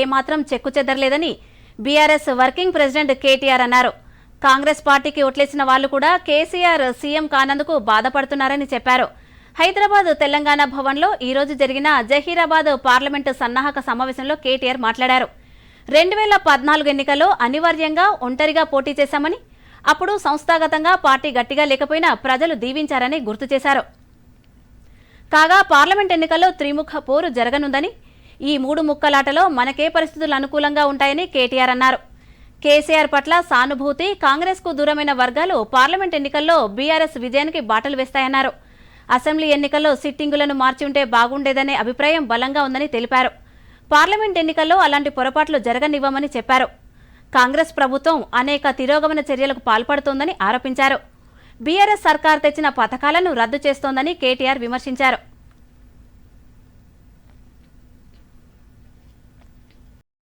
ఏమాత్రం చెక్కు చెదరలేదని బీఆర్ఎస్ వర్కింగ్ ప్రెసిడెంట్ కేటీఆర్ అన్నారు. కాంగ్రెస్ పార్టీకి ఓట్లేసిన వాళ్ళు కూడా కేసీఆర్ సీఎం కానందుకు బాధపడుతున్నారని చెప్పారు. హైదరాబాద్ తెలంగాణ భవన్లో ఈ రోజు జరిగిన జహీరాబాద్ పార్లమెంటు సన్నాహక సమావేశంలో కేటీఆర్ మాట్లాడారు. రెండు వేల పద్నాలుగు ఎన్నికల్లో అనివార్యంగా ఒంటరిగా పోటీ చేశామని అప్పుడు సంస్థాగతంగా పార్టీ గట్టిగా లేకపోయినా ప్రజలు దీవించారని గుర్తు చేశారు. కాగా పార్లమెంట్ ఎన్నికల్లో త్రిముఖ పోరు జరగనుందని ఈ మూడు ముక్కలాటలో మనకే పరిస్థితులు అనుకూలంగా ఉంటాయని కేటీఆర్ అన్నారు. కేసీఆర్ పట్ల సానుభూతి కాంగ్రెస్కు దూరమైన వర్గాలు పార్లమెంట్ ఎన్నికల్లో బీఆర్ఎస్ విజయానికి బాటలు వేస్తాయన్నారు. అసెంబ్లీ ఎన్నికల్లో సిట్టింగులను మార్చి ఉంటే బాగుండేదనే అభిప్రాయం బలంగా ఉందని తెలిపారు. పార్లమెంట్ ఎన్నికల్లో అలాంటి పొరపాట్లు జరగనివ్వమని చెప్పారు. కాంగ్రెస్ ప్రభుత్వం అనేక తిరోగమన చర్యలకు పాల్పడుతోందని ఆరోపించారు. బీఆర్ఎస్ సర్కార్ తెచ్చిన పథకాలను రద్దు చేస్తోందని కేటీఆర్ విమర్శించారు.